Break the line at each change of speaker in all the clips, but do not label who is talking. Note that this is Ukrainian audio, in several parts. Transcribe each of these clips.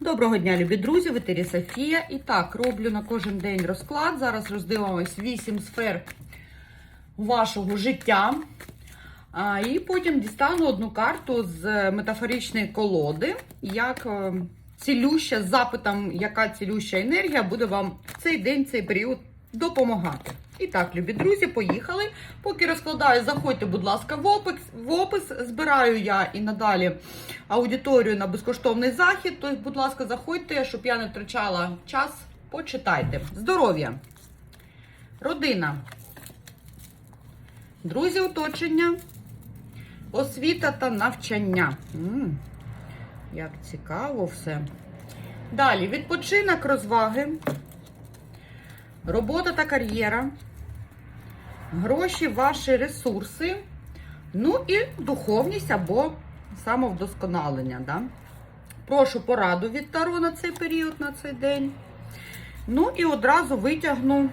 Доброго дня, любі друзі, в етері Софія. І так, роблю на кожен день розклад. Зараз роздивимось 8 сфер вашого життя. І потім дістану одну карту з метафоричної колоди, як е, цілюща, з запитом, яка цілюща енергія буде вам в цей день, цей період допомагати. І так, любі друзі, поїхали. Поки розкладаю, заходьте, будь ласка, в опис. В опис збираю я і надалі аудиторію на безкоштовний захід. Тобто, будь ласка, заходьте, щоб я не втрачала час. Почитайте. Здоров'я, родина, друзі, оточення, освіта та навчання. М, як цікаво все. Далі відпочинок, розваги. Робота та кар'єра, гроші, ваші ресурси, ну і духовність або самовдосконалення. Да? Прошу пораду від Таро на цей період, на цей день. Ну і одразу витягну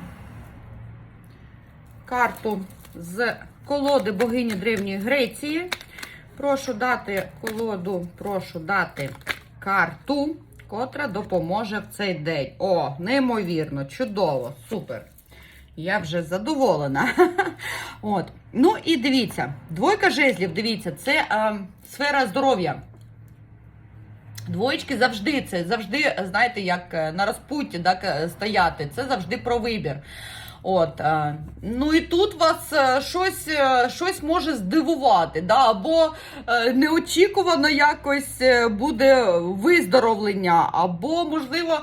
карту з колоди богині Древньої Греції. Прошу дати колоду, прошу дати карту котра допоможе в цей день. О, неймовірно, чудово, супер. Я вже задоволена. От. Ну і дивіться, двойка жезлів, дивіться, це е, сфера здоров'я. Двоєчки завжди це, завжди, знаєте, як е, на розпутті так, е, стояти. Це завжди про вибір. От, е, ну і тут вас е, щось е, щось може здивувати, да? або неочікувано якось буде виздоровлення, або, можливо,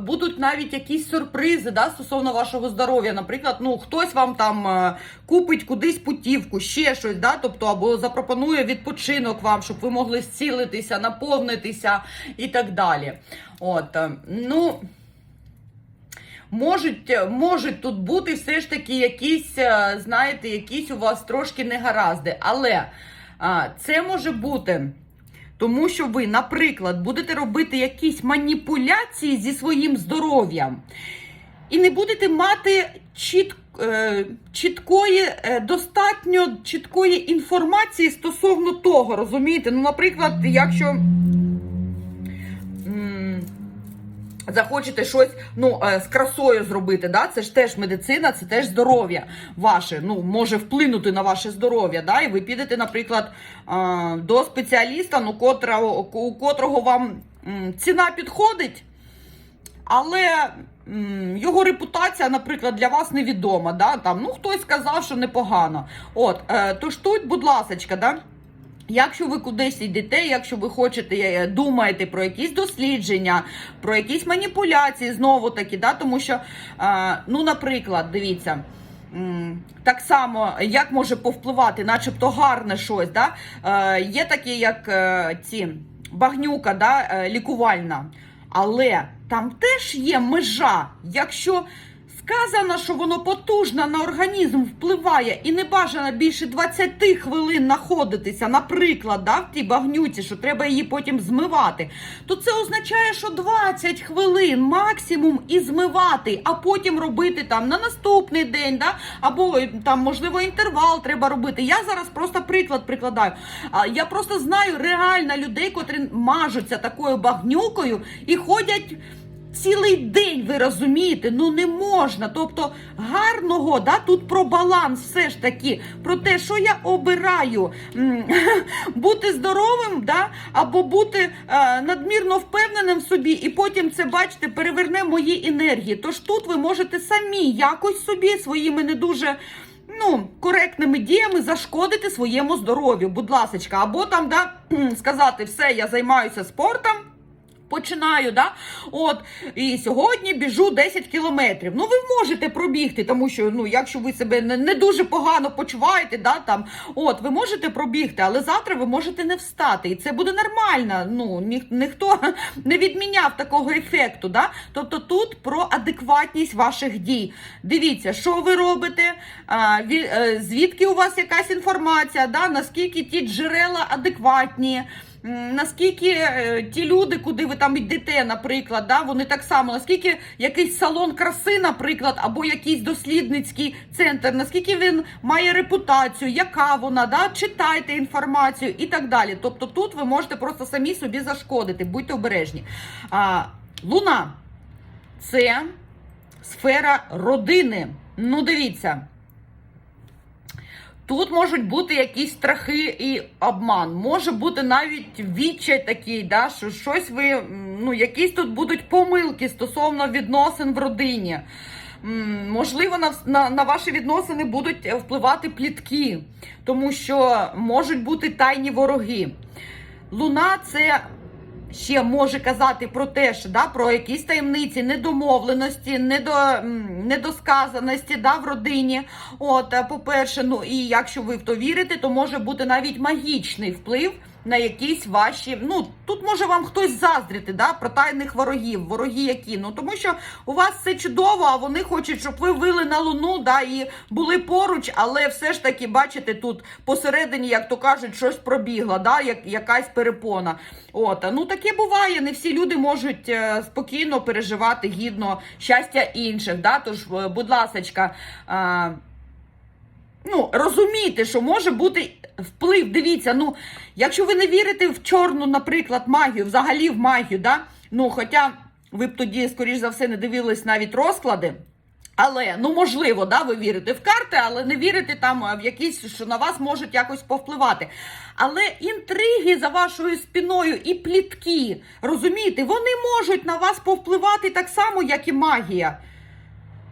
будуть навіть якісь сюрпризи да, стосовно вашого здоров'я. Наприклад, ну, хтось вам там купить кудись путівку, ще щось, да? тобто, або запропонує відпочинок вам, щоб ви могли зцілитися, наповнитися і так далі. От, ну... Можуть, можуть тут бути все ж таки якісь, е, знаєте, якісь у вас трошки негаразди. Але а, це може бути, тому що ви, наприклад, будете робити якісь маніпуляції зі своїм здоров'ям і не будете мати чіт, е, чіткої, е, достатньо чіткої інформації стосовно того, розумієте? Ну, наприклад, якщо. Захочете щось ну, е, з красою зробити, да? це ж теж медицина, це теж здоров'я ваше, ну, може вплинути на ваше здоров'я. Да? І ви підете, наприклад, е, до спеціаліста, ну, котрого, у котрого вам ціна підходить, але його репутація, наприклад, для вас невідома. Да? Там, ну, хтось сказав, що непогано. От, е, тож тут, будь ласочка, да? Якщо ви кудись йдете, якщо ви хочете, думаєте про якісь дослідження, про якісь маніпуляції, знову таки, да, тому що, ну, наприклад, дивіться. Так само, як може повпливати, начебто гарне щось. Да? Е, є такі, як е, ці багнюка, да, е, лікувальна. Але там теж є межа. Якщо сказано, що воно потужно на організм впливає і не бажано більше 20 хвилин знаходитися, наприклад, да, в тій багнюці, що треба її потім змивати, то це означає, що 20 хвилин максимум і змивати, а потім робити там на наступний день, да, або там, можливо, інтервал треба робити. Я зараз просто приклад прикладаю. Я просто знаю реально людей, котрі мажуться такою багнюкою і ходять. Цілий день ви розумієте, ну не можна. Тобто гарного, да, тут про баланс все ж таки, про те, що я обираю бути здоровим, да, або бути е, надмірно впевненим в собі, і потім це, бачите, переверне мої енергії. Тож тут ви можете самі якось собі своїми не дуже. Ну, коректними діями зашкодити своєму здоров'ю, будь ласочка, або там да, сказати, все, я займаюся спортом. Починаю, да? От, і сьогодні біжу 10 кілометрів. Ну, ви можете пробігти, тому що, ну, якщо ви себе не, не дуже погано почуваєте, да, там, от, ви можете пробігти, але завтра ви можете не встати. І це буде нормально. Ну, ні, ніхто не відміняв такого ефекту. Да? Тобто тут про адекватність ваших дій. Дивіться, що ви робите, а, е, звідки у вас якась інформація, да? наскільки ті джерела адекватні. Наскільки е, ті люди, куди ви там йдете, наприклад, да, вони так само, наскільки якийсь салон краси, наприклад, або якийсь дослідницький центр, наскільки він має репутацію, яка вона, да, читайте інформацію і так далі. Тобто тут ви можете просто самі собі зашкодити, будьте обережні. А, Луна це сфера родини. Ну, дивіться. Тут можуть бути якісь страхи і обман. Може бути навіть відчай такий, да, що щось ви, ну, якісь тут будуть помилки стосовно відносин в родині. Можливо, на, на, на ваші відносини будуть впливати плітки, тому що можуть бути тайні вороги. Луна це ще може казати про те, що да, про якісь таємниці, недомовленості, недо, недосказаності да, в родині. От, е, по-перше, ну і якщо ви в то вірите, то може бути навіть магічний вплив на якісь ваші. Ну тут може вам хтось заздрити, да, про тайних ворогів, вороги які. Ну тому що у вас все чудово, а вони хочуть, щоб ви вили на луну, да, і були поруч, але все ж таки, бачите, тут посередині, як то кажуть, щось пробігло, да, як якась перепона. От, ну таке буває. Не всі люди можуть е, спокійно переживати гідно щастя інших. Да? Тож, е, будь ласочка. Е, Ну, розумійте, що може бути вплив. Дивіться, ну, якщо ви не вірите в чорну, наприклад, магію, взагалі в магію, да? ну, хоча ви б тоді, скоріш за все, не дивились навіть розклади. Але ну можливо, да, ви вірите в карти, але не вірите там в якісь, що на вас можуть якось повпливати. Але інтриги за вашою спіною і плітки, розумієте, вони можуть на вас повпливати так само, як і магія.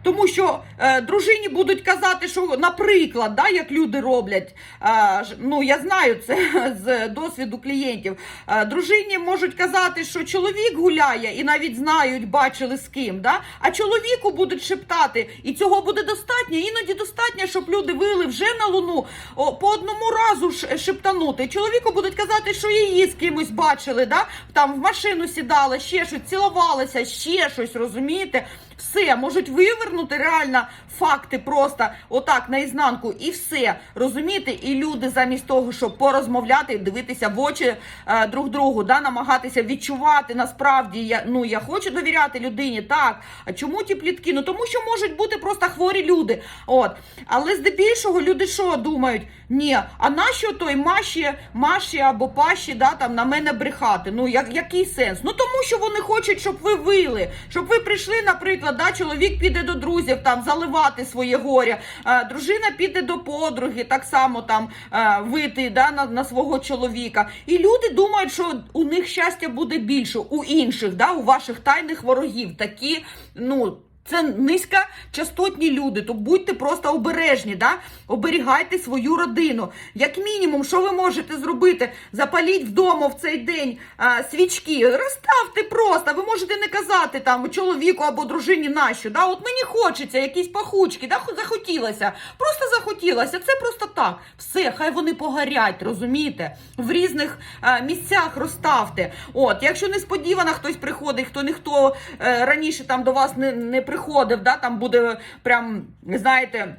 Тому що е, дружині будуть казати, що, наприклад, да, як люди роблять, е, ну я знаю це з досвіду клієнтів. Е, дружині можуть казати, що чоловік гуляє, і навіть знають, бачили з ким. Да? А чоловіку будуть шептати, і цього буде достатньо. Іноді достатньо, щоб люди вили вже на луну о, по одному разу шептанути. Чоловіку будуть казати, що її з кимось бачили, да? там в машину сідали, ще щось, цілувалися, ще щось, розумієте? Все, можуть вивернути реально факти просто отак наізнанку і все. Розумієте? І люди замість того, щоб порозмовляти, дивитися в очі е, друг другу, да, намагатися відчувати насправді я ну я хочу довіряти людині. Так, а чому ті плітки? Ну тому що можуть бути просто хворі люди. От, але здебільшого люди що думають? Ні, а нащо той Маші, Маші або Паші, да, там на мене брехати? Ну як який сенс? Ну тому що вони хочуть, щоб ви вили, щоб ви прийшли, наприклад, да, чоловік піде до друзів там заливати своє горя, а, дружина піде до подруги, так само там а, вити да, на, на свого чоловіка. І люди думають, що у них щастя буде більше, у інших, да, у ваших тайних ворогів. Такі, ну. Це низькочастотні люди, то будьте просто обережні, да? оберігайте свою родину. Як мінімум, що ви можете зробити? Запаліть вдома в цей день а, свічки, розставте просто. Ви можете не казати там чоловіку або дружині нащо. Да? От мені хочеться якісь пахучки, да? захотілося. Просто захотілося. Це просто так. Все, хай вони погорять, розумієте? В різних а, місцях розставте. От, якщо несподівано хтось приходить, хто ніхто е, раніше там до вас не, не приходив, да, там буде прям, знаєте.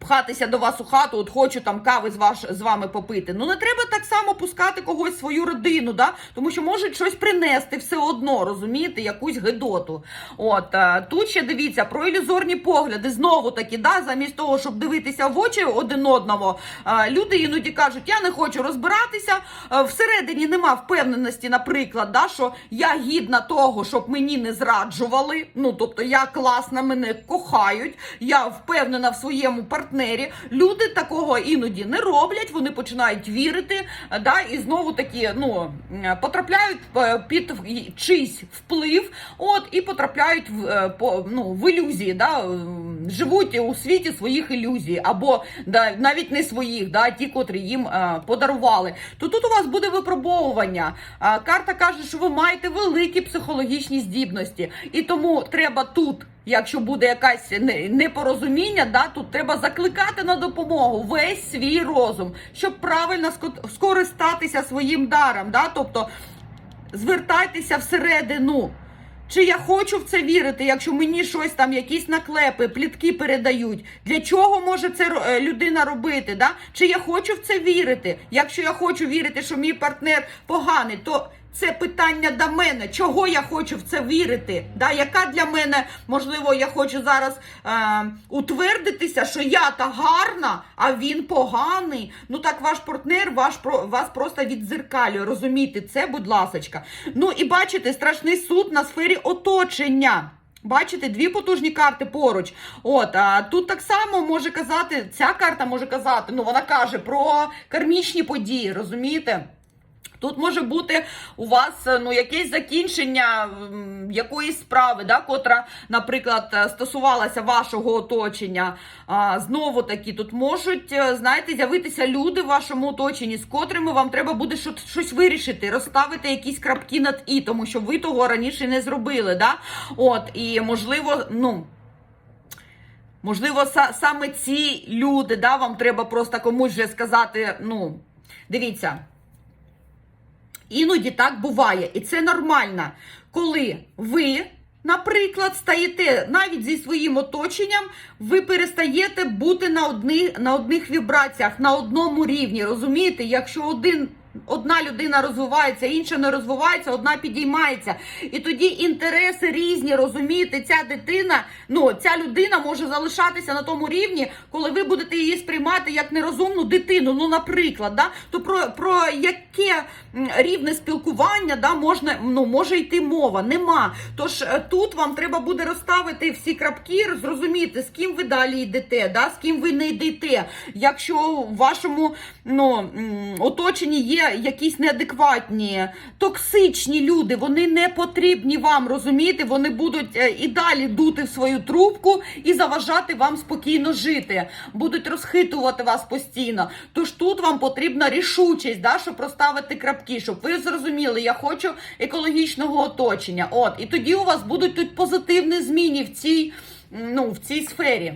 Пхатися до вас у хату, от хочу там кави з ваш з вами попити. Ну не треба так само пускати когось в свою родину, да? тому що можуть щось принести все одно, розумієте, якусь гидоту. От е, тут ще дивіться про ілюзорні погляди. Знову таки, да, замість того, щоб дивитися в очі один одного, е, люди іноді кажуть, я не хочу розбиратися. Е, всередині нема впевненості, наприклад, да, що я гідна того, щоб мені не зраджували. Ну тобто я класна, мене кохають, я впевнена в своєму партнері. Люди такого іноді не роблять, вони починають вірити, е, да, і знову таки ну, потрапляють е, під чийсь вплив, от, і потрапляють в, е, по, ну, в ілюзії, да, живуть у світі своїх ілюзій, або да, навіть не своїх, да, ті, котрі їм подарували. То тут у вас буде випробовування. Карта каже, що ви маєте великі психологічні здібності, і тому треба тут. Якщо буде якась непорозуміння, да, тут треба закликати на допомогу весь свій розум, щоб правильно ско- скористатися своїм даром. Да? Тобто звертайтеся всередину. Чи я хочу в це вірити, якщо мені щось там, якісь наклепи, плітки передають? Для чого може це е, людина робити? Да? Чи я хочу в це вірити? Якщо я хочу вірити, що мій партнер поганий, то це питання до мене. Чого я хочу в це вірити? Да? Яка для мене, можливо, я хочу зараз е, утвердитися, що я та гарна, а він поганий. Ну так ваш партнер ваш, вас просто віддзеркалює. Розумійте це, будь ласочка. Ну і бачите, страшний суд на сфері оточення. Бачите, дві потужні карти поруч. От, а тут так само може казати, ця карта може казати, ну вона каже про кармічні події, розумієте? Тут може бути у вас е, ну якесь закінчення якоїсь справи, да, котра, наприклад, е, стосувалася вашого оточення. А, знову таки, тут можуть, е, знаєте, з'явитися люди в вашому оточенні, з котрими вам треба буде щось вирішити, розставити якісь крапки над і, тому що ви того раніше не зробили. Да? От, і можливо, ну. Можливо, са- саме ці люди, да, вам треба просто комусь вже сказати, ну, дивіться. Іноді так буває, і це нормально, коли ви, наприклад, стаєте навіть зі своїм оточенням, ви перестаєте бути на, одних на одних вібраціях, на одному рівні. Розумієте, якщо один. Одна людина розвивається, інша не розвивається, одна підіймається. І тоді інтереси різні, розумієте, ця дитина, ну ця людина може залишатися на тому рівні, коли ви будете її сприймати як нерозумну дитину. Ну, наприклад, да? то про, про яке рівне спілкування да, можна, ну, може йти мова? Нема. Тож е, тут вам треба буде розставити всі крапки, зрозуміти, з ким ви далі йдете, да? з ким ви не йдете. Якщо в вашому ну, оточенні є якісь неадекватні, токсичні люди, вони не потрібні вам, розумієте? Вони будуть е, і далі дути в свою трубку і заважати вам спокійно жити, будуть розхитувати вас постійно. Тож тут вам потрібна рішучість, да, щоб розставити крапки, щоб ви зрозуміли, я хочу екологічного оточення. От, і тоді у вас будуть тут позитивні зміни в цій, ну, в цій сфері.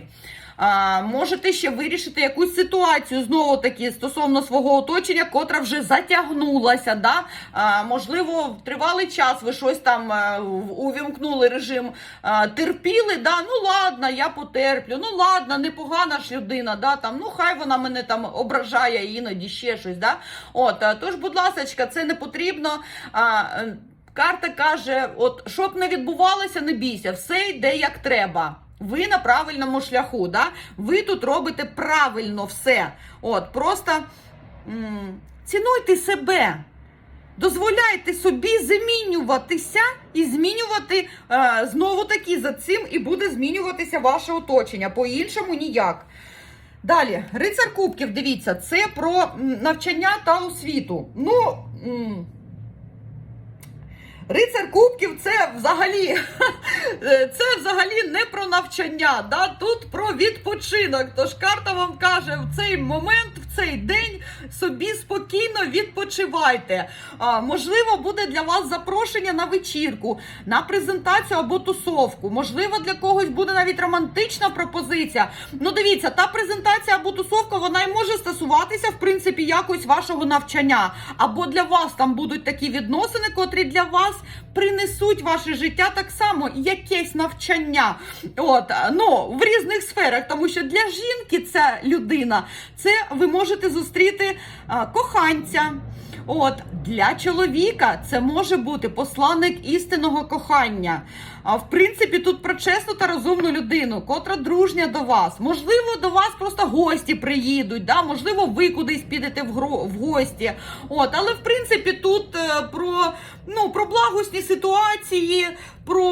А, можете ще вирішити якусь ситуацію знову таки стосовно свого оточення, котра вже затягнулася. Да? А, можливо, тривалий час ви щось там е, увімкнули режим, а, терпіли. Да? Ну ладно, я потерплю. Ну ладно, непогана ж людина. Да? Там, ну хай вона мене там ображає іноді ще щось. Да? От, а, тож, будь ласка, це не потрібно. А, е, Карта каже: от щоб не відбувалося, не бійся, все йде як треба. Ви на правильному шляху, да? ви тут робите правильно все. От, просто м, цінуйте себе. Дозволяйте собі змінюватися і змінювати е, знову таки за цим і буде змінюватися ваше оточення. По-іншому ніяк. Далі, рицар кубків, дивіться, це про навчання та освіту. Ну. Рицар Кубків це взагалі це взагалі не про навчання. Да? Тут про відпочинок. Тож карта вам каже, в цей момент, цей день собі спокійно відпочивайте. А, можливо, буде для вас запрошення на вечірку, на презентацію або тусовку. Можливо, для когось буде навіть романтична пропозиція. Ну, дивіться, та презентація або тусовка, вона й може стосуватися, в принципі, якось вашого навчання. Або для вас там будуть такі відносини, котрі для вас принесуть ваше життя так само якесь навчання. От, ну, в різних сферах, тому що для жінки ця людина, це ви можете зустріти а, коханця. От для чоловіка це може бути посланник істинного кохання. А в принципі, тут про чесну та розумну людину, котра дружня до вас. Можливо, до вас просто гості приїдуть. Да? Можливо, ви кудись підете в, в гості. От, але в принципі, тут е, про, ну, про благосні ситуації, про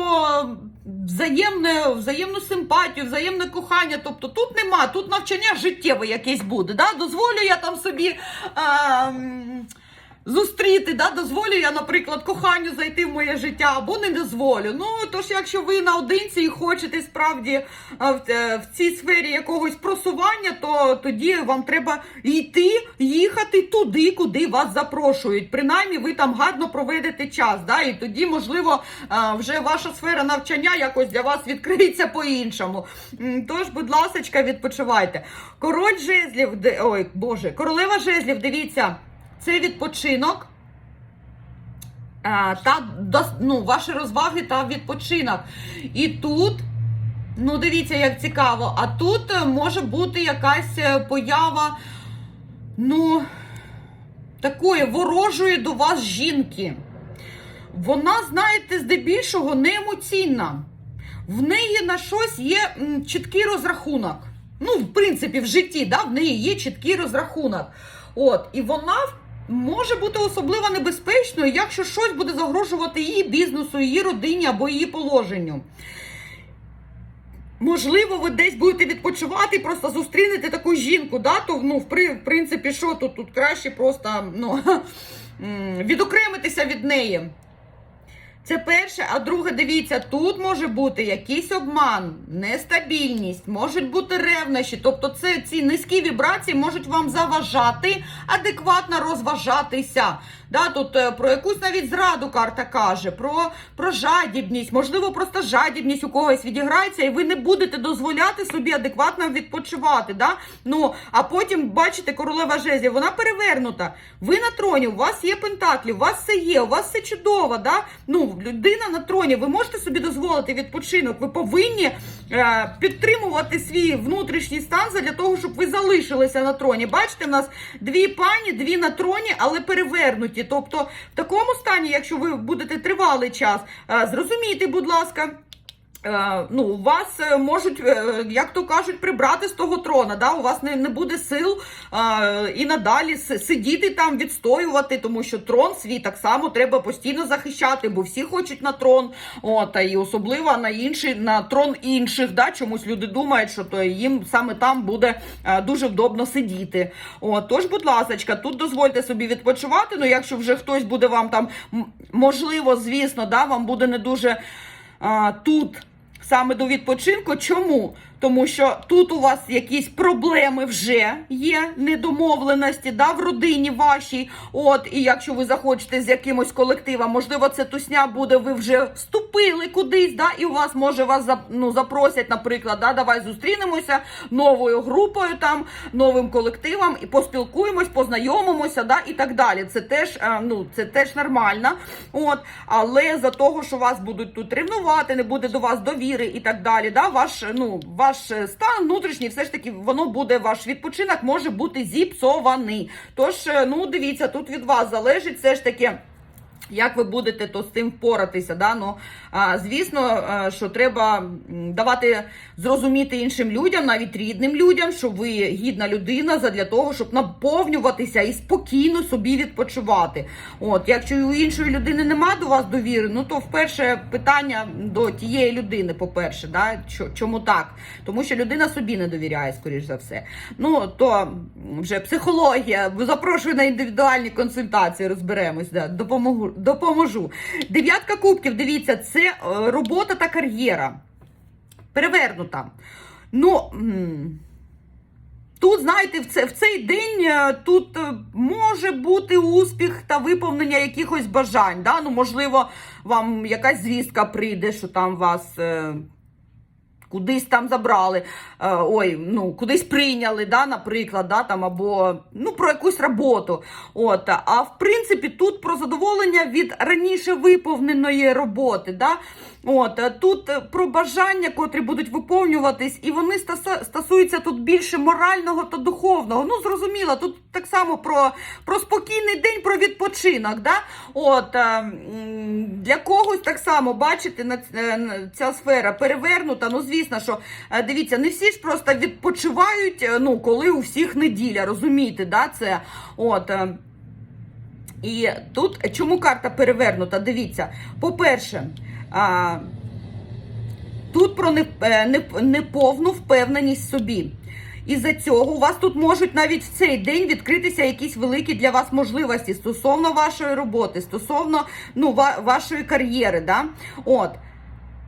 взаємне, взаємну симпатію, взаємне кохання. Тобто тут нема, тут навчання життєве якесь буде. Да? Дозволю я там собі. М, Зустріти, да, дозволю я, наприклад, коханню зайти в моє життя або не дозволю. Ну, тож, якщо ви наодинці і хочете справді в, е, в цій сфері якогось просування, то тоді вам треба йти, їхати туди, куди вас запрошують. Принаймні, ви там гарно проведете час. Да, і тоді, можливо, вже ваша сфера навчання якось для вас відкриється по-іншому. Тож, будь ласка, відпочивайте. Король жезлів, ой, Боже, королева жезлів, дивіться. Це відпочинок. та дос- ну, ваші розваги та відпочинок. І тут. Ну, дивіться, як цікаво. А тут е, може бути якась е, поява, ну, такої ворожої до вас жінки. Вона, знаєте, здебільшого не емоційна. В неї на щось є чіткий розрахунок. Ну, в принципі, в житті, да, в неї є чіткий розрахунок. От, і вона може бути особливо небезпечною, якщо щось буде загрожувати її бізнесу, її родині або її положенню. Можливо, ви десь будете відпочивати і просто зустрінете таку жінку, да? то ну, в, принципі, що тут, тут краще просто ну, відокремитися від неї. Це перше, а друге, дивіться, тут може бути якийсь обман, нестабільність, можуть бути ревнощі. Тобто, це ці низькі вібрації можуть вам заважати адекватно розважатися. Да, тут е, про якусь навіть зраду карта каже, про, про жадібність, можливо, просто жадібність у когось відіграється, і ви не будете дозволяти собі адекватно відпочивати. Да? Ну, а потім бачите, королева жезлів, вона перевернута. Ви на троні, у вас є пентаклі, у вас все є, у вас все чудово. Да? Ну, людина на троні, ви можете собі дозволити відпочинок. Ви повинні підтримувати свій внутрішній стан для того, щоб ви залишилися на троні. Бачите, в нас дві пані, дві на троні, але перевернуті. Тобто, в такому стані, якщо ви будете тривалий час, е, зрозумійте, будь ласка. Е, ну, вас е, можуть, е, як то кажуть, прибрати з того трона. Да? У вас не, не буде сил е, і надалі сидіти там, відстоювати, тому що трон свій так само треба постійно захищати, бо всі хочуть на трон. От, і особливо на інший, на трон інших. Да? Чомусь люди думають, що то їм саме там буде дуже вдобно сидіти. От, тож, будь ласка, тут дозвольте собі відпочивати. Ну, якщо вже хтось буде вам там, можливо, звісно, да, вам буде не дуже а, тут саме до відпочинку. Чому? Тому що тут у вас якісь проблеми вже є, недомовленості да, в родині вашій. От, і якщо ви захочете з якимось колективом, можливо, це тусня буде, ви вже вступили кудись, да, і у вас може вас ну, запросять, наприклад, да, давай зустрінемося новою групою, там, новим колективом і поспілкуємось, познайомимося, да, і так далі. Це теж, е, ну, це теж нормально. От, але за того, що вас будуть тут ревнувати, не буде до вас довіри і так далі. Да, ваш, ну, ваш е, стан внутрішній, все ж таки, воно буде, ваш відпочинок може бути зіпсований. Тож, е, ну, дивіться, тут від вас залежить все ж таки. Як ви будете то з цим впоратися? Да? Ну, а, звісно, а, що треба давати зрозуміти іншим людям, навіть рідним людям, що ви гідна людина задля того, щоб наповнюватися і спокійно собі відпочивати. От, якщо у іншої людини нема до вас довіри, ну то вперше питання до тієї людини, по-перше, да? Чому так? Тому що людина собі не довіряє, скоріш за все. Ну то вже психологія. Запрошую на індивідуальні консультації, розберемось, да, допомогу, допоможу. Дев'ятка кубків, дивіться, це е, робота та кар'єра. Перевернута. Ну. Тут, знаєте, в, це, в цей день е, тут е, може бути успіх та виповнення якихось бажань. Да? Ну, можливо, вам якась звістка прийде, що там вас. Кудись там забрали, е, ой, ну кудись прийняли, да, наприклад, да, там або ну про якусь роботу. От, а в принципі, тут про задоволення від раніше виповненої роботи. Да? От, е, тут е, про бажання, котрі будуть виповнюватись, і вони стосуються тут більше морального та духовного. Ну, зрозуміло, тут так само про, про спокійний день, про відпочинок. Да? От, е, для когось так само, бачите, ця сфера перевернута. Ну, звісно, що дивіться, не всі ж просто відпочивають, ну, коли у всіх неділя, розумієте, да, це. От, і тут чому карта перевернута? Дивіться, по-перше, а, тут про е, не- неповну впевненість собі. І за цього у вас тут можуть навіть в цей день відкритися якісь великі для вас можливості стосовно вашої роботи, стосовно ну, вашої кар'єри. Да? От.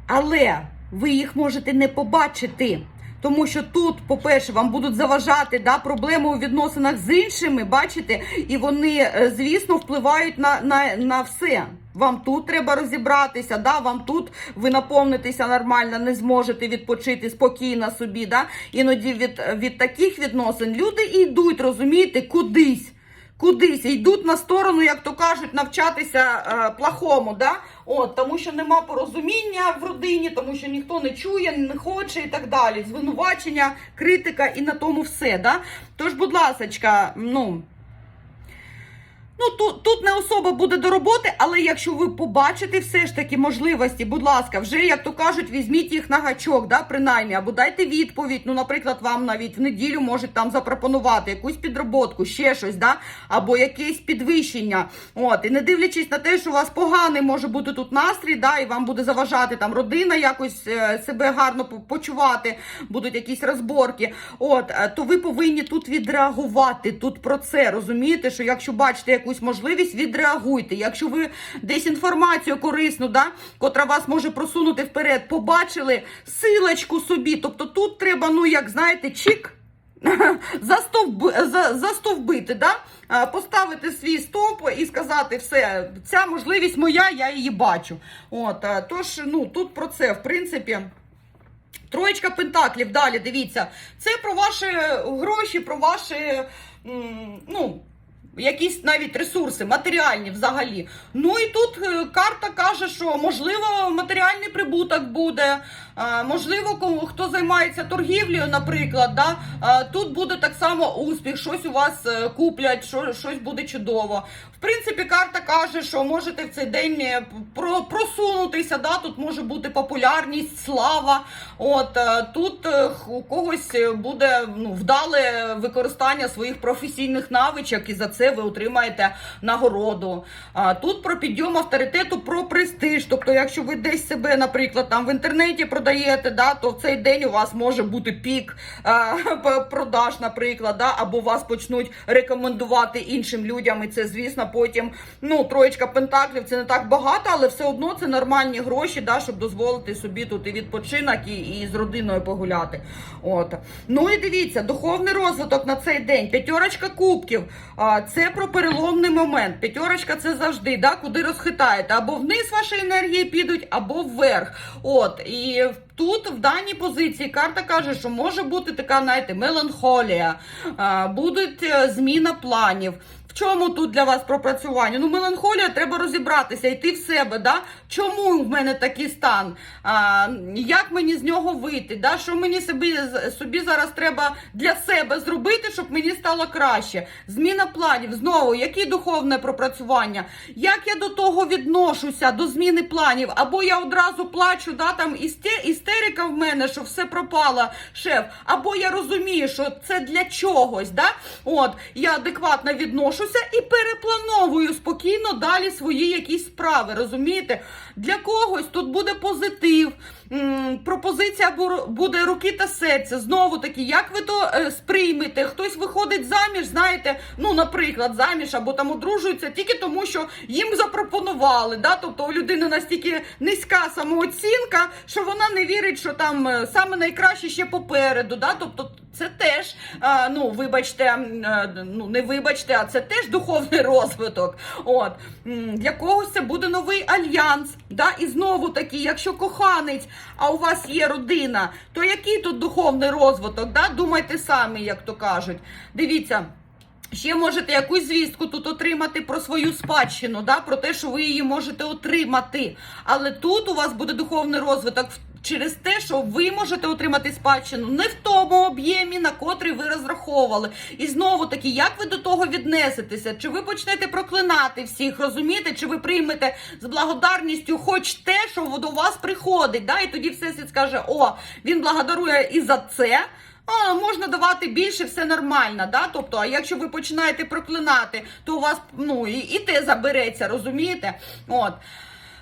Але ви їх можете не побачити. Тому що тут, по-перше, вам будуть заважати да, проблеми у відносинах з іншими, бачите, і вони, е, звісно, впливають на, на, на все. Вам тут треба розібратися, да, вам тут ви наповнитеся нормально, не зможете відпочити спокійно собі. Да? Іноді від, від таких відносин люди йдуть, розумієте, кудись. кудись йдуть на сторону, як то кажуть, навчатися е, плохому, да? От, тому що нема порозуміння в родині, тому що ніхто не чує, не хоче і так далі. Звинувачення, критика і на тому все. Да? Тож, будь ласочка, ну. Ну, тут, тут не особа буде до роботи, але якщо ви побачите все ж таки можливості, будь ласка, вже, як то кажуть, візьміть їх на гачок, да, принаймні, або дайте відповідь. Ну, наприклад, вам навіть в неділю можуть там запропонувати якусь підроботку, ще щось, да, або якесь підвищення. От, і не дивлячись на те, що у вас поганий може бути тут настрій, да, і вам буде заважати там родина якось е, себе гарно почувати, будуть якісь розборки. От, е, то ви повинні тут відреагувати. Тут про це розумієте, що якщо бачите якусь можливість, відреагуйте. Якщо ви десь інформацію корисну, да, котра вас може просунути вперед, побачили силочку собі. Тобто тут треба, ну як знаєте, чик. Застовби, за, застовбити, да? Поставити свій стовп і сказати, все, ця можливість моя, я її бачу. От, тож, ну, тут про це, в принципі. Троєчка пентаклів, далі, дивіться. Це про ваші гроші, про ваші, ну, якісь навіть ресурси, матеріальні взагалі. Ну і тут е, карта каже, що можливо матеріальний прибуток буде, е, можливо, кому- хто займається торгівлею, наприклад, да, е, тут буде так само успіх, щось у вас куплять, що, щось буде чудово. Принципі, карта каже, що можете в цей день е, про, просунутися, да, тут може бути популярність, слава. От е, тут е, у когось буде ну, вдале використання своїх професійних навичок, і за це ви отримаєте нагороду. Тут про підйом авторитету, про престиж. Тобто, якщо ви десь себе, наприклад, там в інтернеті продаєте, да, то в цей день у вас може бути пік продаж, наприклад, да, або вас почнуть рекомендувати іншим людям. І це, звісно, потім ну, троєчка пентаклів це не так багато, але все одно це нормальні гроші, да, щоб дозволити собі тут і відпочинок, і, і з родиною погуляти. От. Ну і дивіться, духовний розвиток на цей день. П'ятерочка кубків. А, це про переломний момент. П'ятерочка це завжди, да, куди розхитаєте. Або вниз ваші енергії підуть, або вверх. От. І тут в даній позиції карта каже, що може бути така, знаєте, меланхолія, а, будуть е, зміна планів. Чому тут для вас пропрацювання? Ну, меланхолія, треба розібратися, йти в себе. Да? Чому в мене такий стан? А, як мені з нього вийти? Да? Що мені собі, собі зараз треба для себе зробити, щоб мені стало краще? Зміна планів. Знову, які духовне пропрацювання? Як я до того відношуся, до зміни планів? Або я одразу плачу, да, там істерика в мене, що все пропало, шеф. Або я розумію, що це для чогось. Да? От, я адекватно відношуся і переплановую спокійно далі свої якісь справи. Розумієте? Для когось тут буде позитив. Пропозиція бу- буде руки та серця. Знову таки, як ви то е, сприймете? Хтось виходить заміж, знаєте, ну, наприклад, заміж або там одружується тільки тому, що їм запропонували. Да? Тобто у людини настільки низька самооцінка, що вона не вірить, що там е, саме найкраще ще попереду. Да? Тобто це теж, ну, вибачте, ну не вибачте, а це теж духовний розвиток. От для когось це буде новий альянс. Да? І знову таки, якщо коханець, а у вас є родина, то який тут духовний розвиток? Да? Думайте самі, як то кажуть. Дивіться. Ще можете якусь звістку тут отримати про свою спадщину, да? про те, що ви її можете отримати. Але тут у вас буде духовний розвиток через те, що ви можете отримати спадщину не в тому об'ємі, на котрий ви розраховували. І знову таки, як ви до того віднесетеся? Чи ви почнете проклинати всіх, розумієте? Чи ви приймете з благодарністю хоч те, що до вас приходить? Да? І тоді всесвіт скаже: о, він благодарує і за це. А, можна давати більше, все нормально, да? Тобто, а якщо ви починаєте проклинати, то у вас ну і, і те забереться, розумієте? От.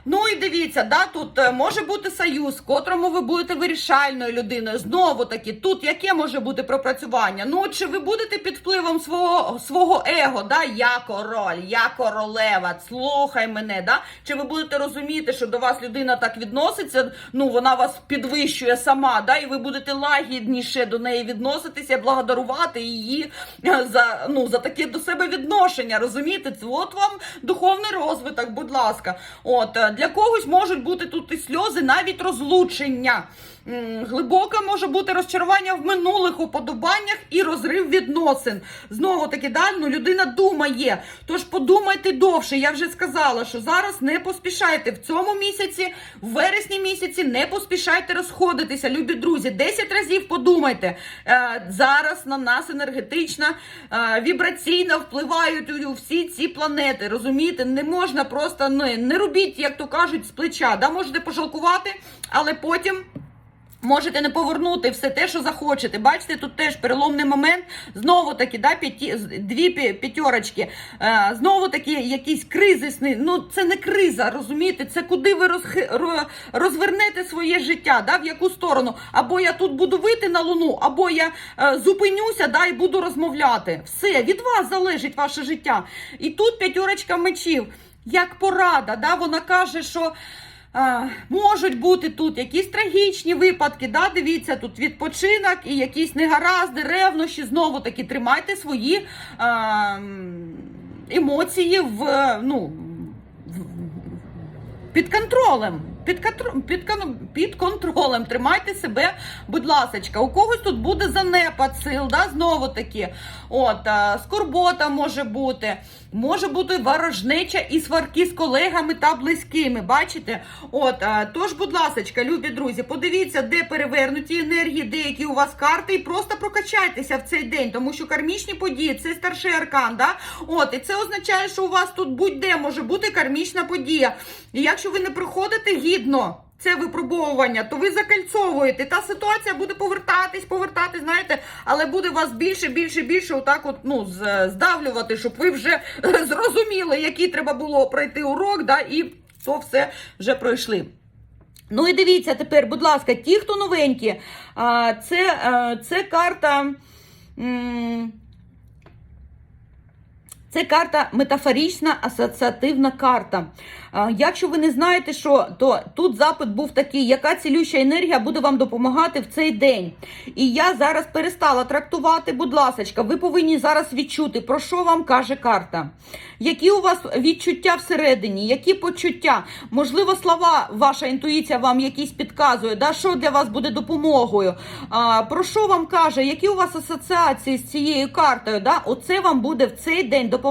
Ну і дивіться, да, тут е, може бути союз, котрому ви будете вирішальною людиною. Знову таки, тут яке може бути пропрацювання? Ну, чи ви будете під впливом свого свого его, да? я король, я королева, слухай мене, да? Чи ви будете розуміти, що до вас людина так відноситься, ну вона вас підвищує сама, да? і ви будете лагідніше до неї відноситися, благодарувати її е, за, ну, за таке до себе відношення, розумієте? Це от вам духовний розвиток, будь ласка. От, е, для когось можуть бути тут і сльози, навіть розлучення. Глибоке може бути розчарування в минулих уподобаннях і розрив відносин. Знову таки, да, ну, людина думає. Тож подумайте довше. Я вже сказала, що зараз не поспішайте в цьому місяці, в вересні місяці не поспішайте розходитися, любі друзі. 10 разів подумайте. Е, зараз на нас енергетично, е, вібраційно впливають у- всі ці планети. Розумієте, не можна просто не, не робіть, як то кажуть, з плеча. Да, можете пожалкувати, але потім. Можете не повернути все те, що захочете. Бачите, тут теж переломний момент. Знову таки, да, п'яті, дві п'ятерочки. Е, знову таки, якісь кризисні. Ну, це не криза, розумієте? Це куди ви розвернете своє життя, да, в яку сторону. Або я тут буду вийти на луну, або я е, зупинюся да, і буду розмовляти. Все, від вас залежить ваше життя. І тут п'ятерочка мечів, як порада, да, вона каже, що. Можуть бути тут якісь трагічні випадки, да, дивіться, тут відпочинок і якісь негаразди, ревнощі. Знову таки тримайте свої а, емоції в, ну, під контролем. Під, контр- під, під контролем тримайте себе, будь ласочка. У когось тут буде занепад сил, да, знову таки. От, скорбота може бути, може бути ворожнеча і сварки з колегами та близькими. Бачите? От, а, тож, будь ласочка, любі друзі, подивіться, де перевернуті енергії, деякі у вас карти, і просто прокачайтеся в цей день, тому що кармічні події це старший аркан. Да? От, і це означає, що у вас тут будь-де може бути кармічна подія. І якщо ви не проходите гідно. Це випробовування, то ви закальцовуєте. Та ситуація буде повертатись, повертатись, знаєте, але буде вас більше, більше, більше отак от, ну, здавлювати, щоб ви вже зрозуміли, який треба було пройти урок, да, і то все вже пройшли. Ну і дивіться тепер, будь ласка, ті, хто новенькі, це, це карта. Це карта метафорична асоціативна карта. Якщо ви не знаєте, що, то тут запит був такий, яка цілюща енергія буде вам допомагати в цей день. І я зараз перестала трактувати, будь ласка, ви повинні зараз відчути, про що вам каже карта. Які у вас відчуття всередині, які почуття? Можливо, слова, ваша інтуїція вам якісь підказує, да, що для вас буде допомогою. А, про що вам каже, які у вас асоціації з цією картою? Да? Оце вам буде в цей день допомагати.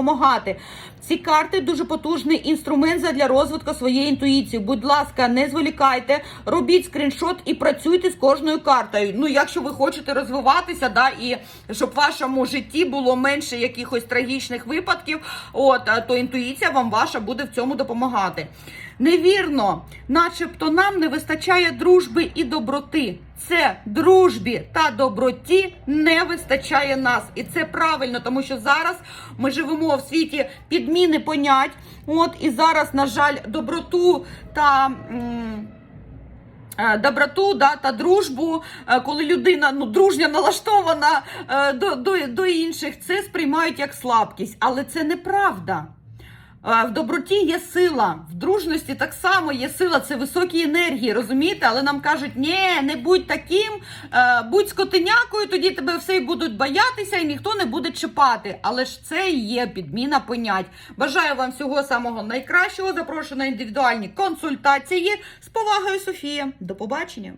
Ці карти дуже потужний інструмент для розвитку своєї інтуїції. Будь ласка, не зволікайте, робіть скріншот і працюйте з кожною картою. Ну, якщо ви хочете розвиватися, да, і щоб в вашому житті було менше якихось трагічних випадків, от то інтуїція вам ваша буде в цьому допомагати. Невірно, начебто нам не вистачає дружби і доброти. Це дружбі та доброті не вистачає нас, і це правильно, тому що зараз ми живемо в світі підміни понять. От і зараз, на жаль, доброту та. е, Доброту да, та дружбу, е, коли людина ну, дружня налаштована е, до, до, до інших, це сприймають як слабкість, але це неправда. В доброті є сила, в дружності так само є сила, це високі енергії, розумієте? Але нам кажуть, ні, не будь таким, е, будь скотинякою, тоді тебе все будуть боятися і ніхто не буде чіпати. Але ж це і є підміна понять. Бажаю вам всього самого найкращого. Запрошую на індивідуальні консультації. З повагою, Софія. До побачення.